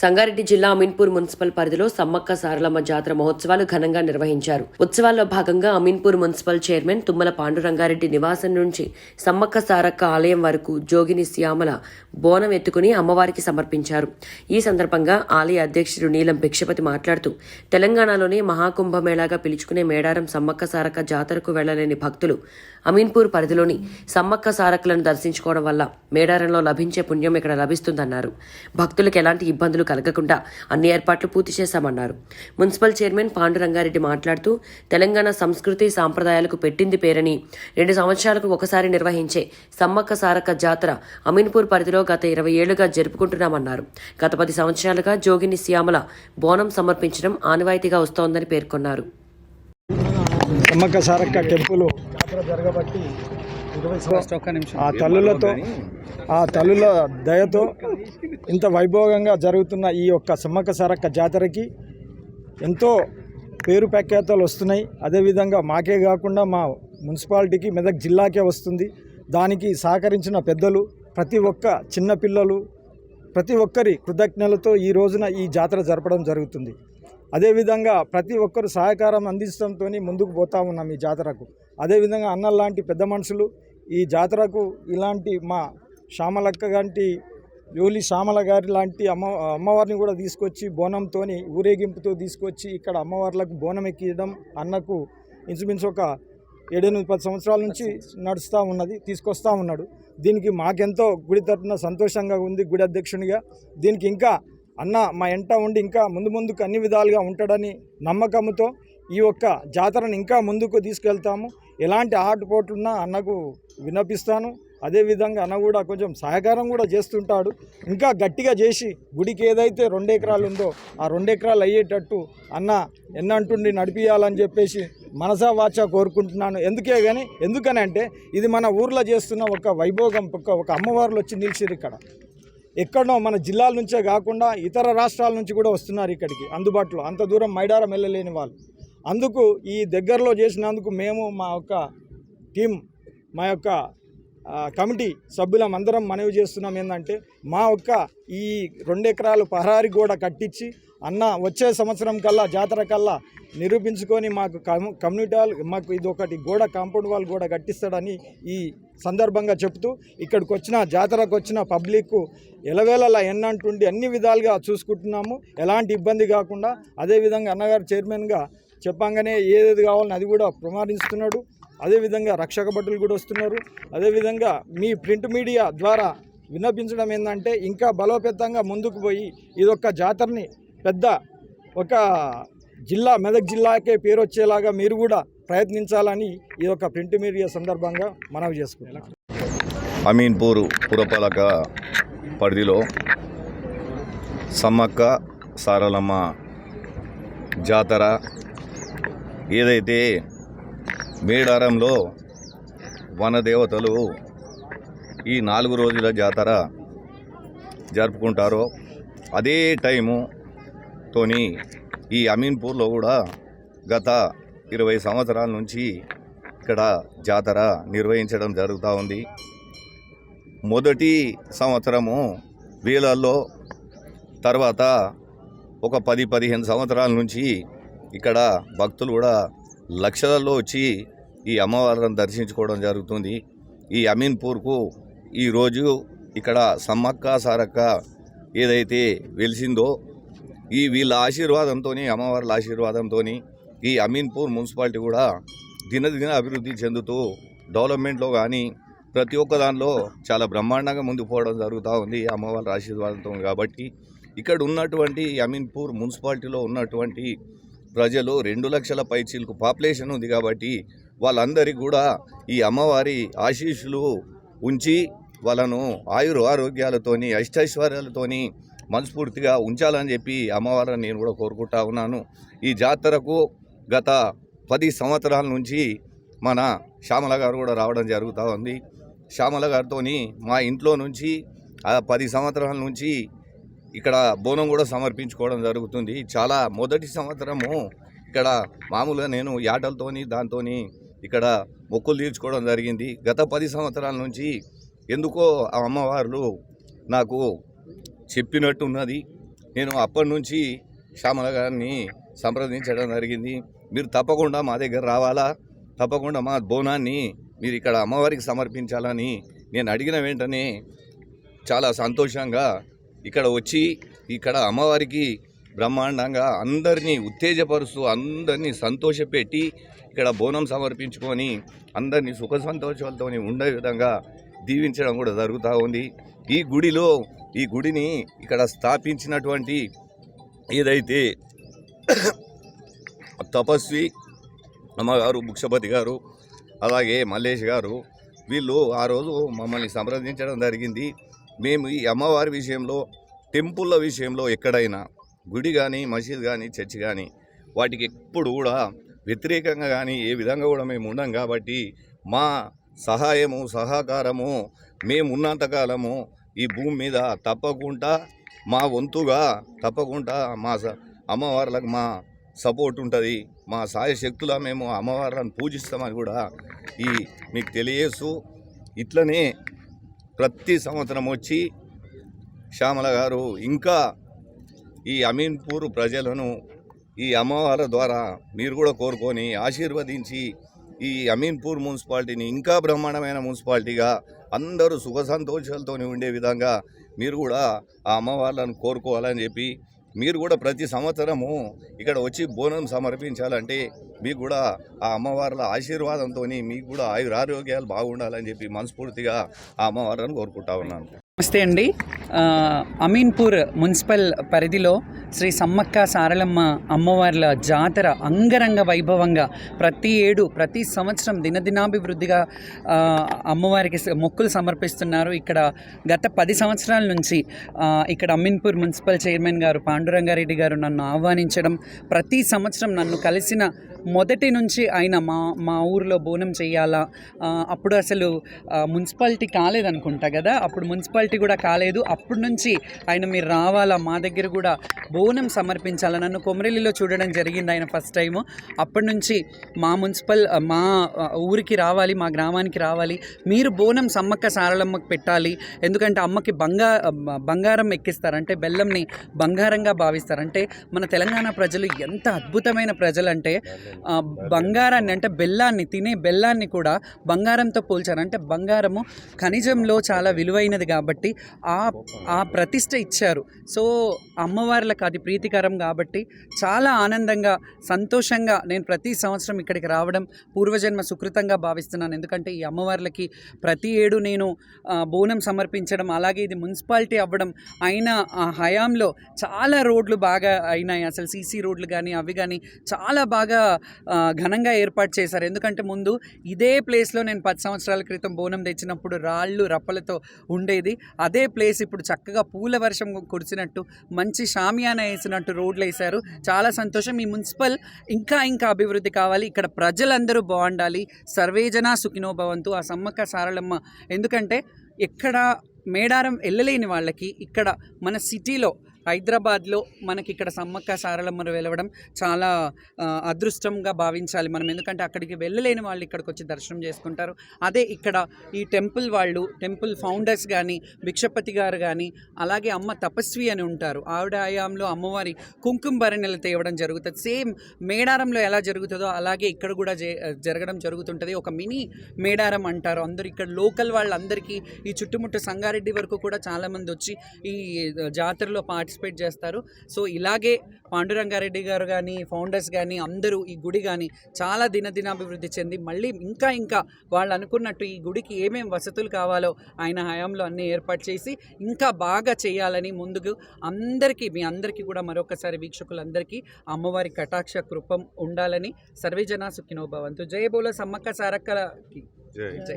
సంగారెడ్డి జిల్లా అమీన్పూర్ మున్సిపల్ పరిధిలో సమ్మక్క సారలమ్మ జాతర మహోత్సవాలు ఘనంగా నిర్వహించారు. ఉత్సవాల్లో భాగంగా అమీన్పూర్ మున్సిపల్ చైర్మన్ తుమ్మల పాండురంగారెడ్డి నివాసం నుంచి సమ్మక్క సారక్క ఆలయం వరకు జోగిని శ్యామల బోనం ఎత్తుకుని అమ్మవారికి సమర్పించారు. ఈ సందర్భంగా ఆలయ అధ్యక్షుడు నీలం భిక్షపతి మాట్లాడుతూ తెలంగాణలోని మహాకుంభమేళాగా పిలుచుకునే మేడారం సమ్మక్క సారక్క జాతరకు వెళ్ళలేని భక్తులు అమీన్పూర్ పరిధిలోని సమ్మక్క సారక్కలను దర్శించుకోవడం వల్ల మేడారంలో లభించే పుణ్యం ఇక్కడ లభిస్తుందన్నారు. భక్తులకు ఎలాంటి ఇబ్బందులు కలగకుండా అన్ని ఏర్పాట్లు పూర్తి చేశామన్నారు. మున్సిపల్ చైర్మన్ పాండురంగారెడ్డి మాట్లాడుతూ తెలంగాణ సంస్కృతి సాంప్రదాయాలకు పెట్టింది పేరని రెండు సంవత్సరాలకు ఒకసారి నిర్వహించే సమ్మక్క సారక్క జాతర అమీన్పూర్ పరిధిలో గత ఇరవై ఏళ్ళుగా జరుపుకుంటున్నామన్నారు. గత పది సంవత్సరాలుగా జోగిని శ్యామల బోనం సమర్పించడం ఆనవాయితీగా వస్తోందని పేర్కొన్నారు. సమ్మక్క సారక్క టెంపుల్ జరగబట్టి ఆ తల్లులతో ఆ తల్లుల దయతో ఇంత వైభవంగా జరుగుతున్న ఈ యొక్క సమ్మక్క సారక్క జాతరకి ఎంతో పేరు ప్రఖ్యాతలు వస్తున్నాయి. అదేవిధంగా మాకే కాకుండా మా మున్సిపాలిటీకి మెదక్ జిల్లాకే వస్తుంది. దానికి సహకరించిన పెద్దలు ప్రతి ఒక్క చిన్నపిల్లలు ప్రతి ఒక్కరి కృతజ్ఞతలతో ఈ రోజున ఈ జాతర జరపడం జరుగుతుంది. అదేవిధంగా ప్రతి ఒక్కరు సహకారం అందించడంతో ముందుకు పోతా ఉన్నాం ఈ జాతరకు. అదేవిధంగా అన్న లాంటి పెద్ద మనుషులు ఈ జాతరకు ఇలాంటి మా శ్యామలక్క గాంటి యోలి శ్యామల గారి లాంటి అమ్మ అమ్మవారిని కూడా తీసుకొచ్చి బోనంతో ఊరేగింపుతో తీసుకొచ్చి ఇక్కడ అమ్మవార్లకు బోనం ఎక్కియడం అన్నకు ఇంచుమించు ఒక ఏడెనిమిది పది సంవత్సరాల నుంచి నడుస్తూ ఉన్నది తీసుకొస్తా ఉన్నాడు. దీనికి మాకెంతో గుడి తరపున సంతోషంగా ఉంది గుడి అధ్యక్షునిగా. దీనికి ఇంకా అన్న మా ఎంట ఉండి ఇంకా ముందు ముందుకు అన్ని విధాలుగా ఉంటాడని నమ్మకంతో ఈ యొక్క జాతరను ఇంకా ముందుకు తీసుకెళ్తాము. ఎలాంటి ఆటుపోట్లున్నా అన్నకు విన్నపిస్తాను. అదేవిధంగా అన్న కూడా కొంచెం సహకారం కూడా చేస్తుంటాడు. ఇంకా గట్టిగా చేసి గుడికి ఏదైతే రెండు ఎకరాలు ఉందో ఆ రెండు ఎకరాలు అయ్యేటట్టు అన్న ఎన్నంటుండి నడిపియాలని చెప్పేసి మనసా వాచ కోరుకుంటున్నాను. ఎందుకే కానీ ఎందుకని అంటే ఇది మన ఊర్లో చేస్తున్న ఒక వైభోగం ఒక ఒక అమ్మవార్లు వచ్చి నిలిచిరు ఇక్కడ. ఎక్కడో మన జిల్లాల నుంచే కాకుండా ఇతర రాష్ట్రాల నుంచి కూడా వస్తున్నారు ఇక్కడికి అందుబాటులో. అంత దూరం మైడారం వెళ్ళలేని వాళ్ళు. అందుకు ఈ దగ్గరలో చేసినందుకు మేము మా యొక్క టీం మా యొక్క కమిటీ సభ్యులం అందరం మనవి చేస్తున్నాం ఏంటంటే మా యొక్క ఈ రెండు ఎకరాలు పహరారి గోడ కట్టించి అన్న వచ్చే సంవత్సరం కల్లా జాతర కల్లా నిరూపించుకొని మాకు కమ్యూనిటీ వాళ్ళు మాకు ఇది ఒకటి గోడ కాంపౌండ్ వాల్ గోడ కట్టిస్తాడని ఈ సందర్భంగా చెప్తూ ఇక్కడికి వచ్చిన జాతరకు వచ్చిన పబ్లిక్ ఎలవేళలా ఎన్నంటుండి అన్ని విధాలుగా చూసుకుంటున్నాము. ఎలాంటి ఇబ్బంది కాకుండా అదేవిధంగా అన్నగారు చైర్మన్గా చెప్పంగానే ఏదేది కావాలని అది కూడా ప్రమాదిస్తున్నాడు అదేవిధంగా రక్షక భటులు కూడా వస్తున్నారు. అదేవిధంగా మీ ప్రింట్ మీడియా ద్వారా విన్నపించడం ఏంటంటే ఇంకా బలోపేతంగా ముందుకు పోయి ఇదొక జాతరని పెద్ద ఒక జిల్లా మెదక్ జిల్లాకే పేరు వచ్చేలాగా మీరు కూడా ప్రయత్నించాలని ఈ యొక్క ప్రింట్ మీడియా సందర్భంగా మనవి చేసుకుంటున్నాను అమీన్పూర్ పురపాలక పరిధిలో సమ్మక్క సారలమ్మ జాతర ఏదైతే మేడారంలో వనదేవతలు ఈ నాలుగు రోజుల జాతర జరుపుకుంటారో అదే టైముతోని ఈ అమీన్పూర్లో కూడా గత ఇరవై సంవత్సరాల నుంచి ఇక్కడ జాతర నిర్వహించడం జరుగుతూ ఉంది. మొదటి సంవత్సరము వేలల్లో తర్వాత ఒక పది పదిహేను సంవత్సరాల నుంచి ఇక్కడ భక్తులు కూడా లక్షలలో వచ్చి ఈ అమ్మవారిని దర్శించుకోవడం జరుగుతుంది. ఈ అమీన్పూర్కు ఈరోజు ఇక్కడ సమ్మక్క సారక్క ఏదైతే వెలిసిందో ఈ వీళ్ళ ఆశీర్వాదంతో అమ్మవార్ల ఆశీర్వాదంతో ఈ అమీన్పూర్ మున్సిపాలిటీ కూడా దినదిన అభివృద్ధి చెందుతూ డెవలప్మెంట్లో కానీ ప్రతి ఒక్క దానిలో చాలా బ్రహ్మాండంగా ముందుకు పోవడం జరుగుతూ ఉంది అమ్మవారి ఆశీర్వాదంతో. కాబట్టి ఇక్కడ ఉన్నటువంటి అమీన్పూర్ మున్సిపాలిటీలో ఉన్నటువంటి ప్రజలు రెండు లక్షల పైచీలకు పాపులేషన్ ఉంది కాబట్టి వాళ్ళందరికీ కూడా ఈ అమ్మవారి ఆశీస్సులు ఉంచి వాళ్ళను ఆయుర ఆరోగ్యాలతోని అష్టైశ్వర్యాలతోని మనస్ఫూర్తిగా ఉంచాలని చెప్పి అమ్మవారిని నేను కూడా కోరుకుంటా ఉన్నాను. ఈ జాతరకు గత పది సంవత్సరాల నుంచి మన శ్యామల గారు కూడా రావడం జరుగుతూ ఉంది. శ్యామల గారితో మా ఇంట్లో నుంచి పది సంవత్సరాల నుంచి ఇక్కడ బోనం కూడా సమర్పించుకోవడం జరుగుతుంది. చాలా మొదటి సంవత్సరము ఇక్కడ మామూలుగా నేను యాటలతోని దాంతోని ఇక్కడ మొక్కులు తీర్చుకోవడం జరిగింది. గత పది సంవత్సరాల నుంచి ఎందుకో ఆ అమ్మవార్లు నాకు చెప్పినట్టున్నది. నేను అప్పటి నుంచి శ్యామల గారిని సంప్రదించడం జరిగింది. మీరు తప్పకుండా మా దగ్గర రావాలా? తప్పకుండా మా బోనాన్ని మీరు ఇక్కడ అమ్మవారికి సమర్పించాలని నేను అడిగిన వెంటనే చాలా సంతోషంగా ఇక్కడ వచ్చి ఇక్కడ అమ్మవారికి బ్రహ్మాండంగా అందరినీ ఉత్తేజపరుస్తూ అందరినీ సంతోషపెట్టి ఇక్కడ బోనం సమర్పించుకొని అందరినీ సుఖ సంతోషాలతో ఉండే విధంగా దీవించడం కూడా జరుగుతూ ఉంది. ఈ గుడిలో ఈ గుడిని ఇక్కడ స్థాపించినటువంటి ఏదైతే తపస్వి అమ్మగారు భుక్షపతి గారు అలాగే మల్లేష్ గారు వీళ్ళు ఆ రోజు మమ్మల్ని సంప్రదించడం జరిగింది. మేము ఈ అమ్మవారి విషయంలో టెంపుల్ల విషయంలో ఎక్కడైనా గుడి కానీ మసీద్ కానీ చర్చ్ కానీ వాటికి ఎప్పుడు కూడా వ్యతిరేకంగా కానీ ఏ విధంగా కూడా మేము ఉండం కాబట్టి మా సహాయము సహకారము మేము ఉన్నంతకాలము ఈ భూమి మీద తప్పకుండా మా వంతుగా తప్పకుండా మా స- అమ్మవార్లకు మా సపోర్ట్ ఉంటుంది. మా సాయ శక్తుల మేము అమ్మవార్లను పూజిస్తామని కూడా ఈ మీకు తెలియజేస్తూ ఇట్లనే ప్రతి సంవత్సరం వచ్చి శ్యామల గారు ఇంకా ఈ అమీన్పూర్ ప్రజలను ఈ అమ్మవారి ద్వారా మీరు కూడా కోరుకొని ఆశీర్వదించి ఈ అమీన్పూర్ మున్సిపాలిటీని ఇంకా బ్రహ్మాండమైన మున్సిపాలిటీగా అందరూ సుఖ సంతోషాలతో ఉండే విధంగా మీరు కూడా ఆ అమ్మవార్లను కోరుకోవాలని చెప్పి మీరు కూడా ప్రతి సంవత్సరము ఇక్కడ వచ్చి బోనం సమర్పించాలంటే మీకు కూడా ఆ అమ్మవార్ల ఆశీర్వాదంతో మీకు కూడా ఆయురారోగ్యాలు బాగుండాలని చెప్పి మనస్ఫూర్తిగా ఆ అమ్మవారిని కోరుకుంటా ఉన్నాను. నమస్తే అండి. అమీన్పూర్ మున్సిపల్ పరిధిలో శ్రీ సమ్మక్క సారలమ్మ అమ్మవార్ల జాతర అంగరంగ వైభవంగా ప్రతి ఏడు ప్రతి సంవత్సరం దినదినాభివృద్ధిగా అమ్మవారికి మొక్కులు సమర్పిస్తున్నారు. ఇక్కడ గత పది సంవత్సరాల నుంచి ఇక్కడ అమీన్పూర్ మున్సిపల్ చైర్మన్ గారు పాండురంగారెడ్డి గారు నన్ను ఆహ్వానించడం ప్రతి సంవత్సరం నన్ను కలిసిన మొదటి నుంచి ఆయన మా మా ఊరిలో బోనం చేయాలా? అప్పుడు అసలు మున్సిపాలిటీ కాలేదనుకుంటా కదా? అప్పుడు మున్సిపాలిటీ కూడా కాలేదు. అప్పటి నుంచి ఆయన మీరు రావాలా? మా దగ్గర కూడా బోనం సమర్పించాలా? నన్ను కొమరెల్లిలో చూడడం జరిగింది ఆయన ఫస్ట్ టైము. అప్పటి నుంచి మా మున్సిపల్ మా ఊరికి రావాలి మా గ్రామానికి రావాలి. మీరు బోనం సమ్మక్క సారలమ్మకి పెట్టాలి. ఎందుకంటే అమ్మకి బంగా బంగారం ఎక్కిస్తారంటే బెల్లంని బంగారంగా భావిస్తారు. అంటే మన తెలంగాణ ప్రజలు ఎంత అద్భుతమైన ప్రజలు అంటే బంగారాన్ని అంటే బెల్లాన్ని తినే బెల్లాన్ని కూడా బంగారంతో పోల్చారు. అంటే బంగారము ఖనిజంలో చాలా విలువైనది కాబట్టి ఆ ఆ ప్రతిష్ట ఇచ్చారు. సో అమ్మవార్లకు అది ప్రీతికరం కాబట్టి చాలా ఆనందంగా సంతోషంగా నేను ప్రతి సంవత్సరం ఇక్కడికి రావడం పూర్వజన్మ సుకృతంగా భావిస్తున్నాను. ఎందుకంటే ఈ అమ్మవార్లకి ప్రతి ఏడు నేను బోనం సమర్పించడం అలాగే ఇది మున్సిపాలిటీ అవ్వడం అయిన ఆ హయాంలో చాలా రోడ్లు బాగా అయినాయి. అసలు సీసీ రోడ్లు కానీ అవి కానీ చాలా బాగా ఘనంగా ఏర్పాటు చేశారు. ఎందుకంటే ముందు ఇదే ప్లేస్లో నేను పది సంవత్సరాల క్రితం బోనం తెచ్చినప్పుడు రాళ్ళు రప్పలతో ఉండేది. అదే ప్లేస్ ఇప్పుడు చక్కగా పూల వర్షం కురిచినట్టు మంచి షామియాన వేసినట్టు రోడ్లు వేశారు. చాలా సంతోషం. ఈ మున్సిపల్ ఇంకా ఇంకా అభివృద్ధి కావాలి. ఇక్కడ ప్రజలందరూ బాగుండాలి. సర్వేజన సుఖినో భవంతు. ఆ సమ్మక్క సారలమ్మ. ఎందుకంటే ఎక్కడ మేడారం వెళ్ళలేని వాళ్ళకి ఇక్కడ మన సిటీలో హైదరాబాద్లో మనకి ఇక్కడ సమ్మక్క సారలమ్మను వెలవడం చాలా అదృష్టంగా భావించాలి మనం. ఎందుకంటే అక్కడికి వెళ్ళలేని వాళ్ళు ఇక్కడికి వచ్చి దర్శనం చేసుకుంటారు. అదే ఇక్కడ ఈ టెంపుల్ వాళ్ళు టెంపుల్ ఫౌండర్స్ కానీ భిక్షపతి గారు కానీ అలాగే అమ్మ తపస్వి అని ఉంటారు. ఆవిడ ఆయాంలో అమ్మవారి కుంకుమ భరణిలు తేవడం జరుగుతుంది. సేమ్ మేడారంలో ఎలా జరుగుతుందో అలాగే ఇక్కడ కూడా జరగడం జరుగుతుంటుంది. ఒక మినీ మేడారం అంటారు. అందరు ఇక్కడ లోకల్ వాళ్ళందరికీ ఈ చుట్టుముట్టు సంగారెడ్డి వరకు కూడా చాలామంది వచ్చి ఈ జాతరలో పార్టిసిపేట్ చేస్తారు. సో ఇలాగే పాండురంగారెడ్డి గారు కానీ ఫౌండర్స్ కానీ అందరూ ఈ గుడి కానీ చాలా దినదినాభివృద్ధి చెంది మళ్ళీ ఇంకా ఇంకా వాళ్ళు అనుకున్నట్టు ఈ గుడికి ఏమేం వసతులు కావాలో ఆయన హయాంలో అన్నీ ఏర్పాటు చేసి ఇంకా బాగా చేయాలని ముందుకు అందరికీ మీ అందరికీ కూడా మరొకసారి వీక్షకులందరికీ అమ్మవారి కటాక్ష కృపం ఉండాలని సర్వేజన సుఖినో భవంతు. జయ బోల సమ్మక్క సారక్కలకి. జై. జై.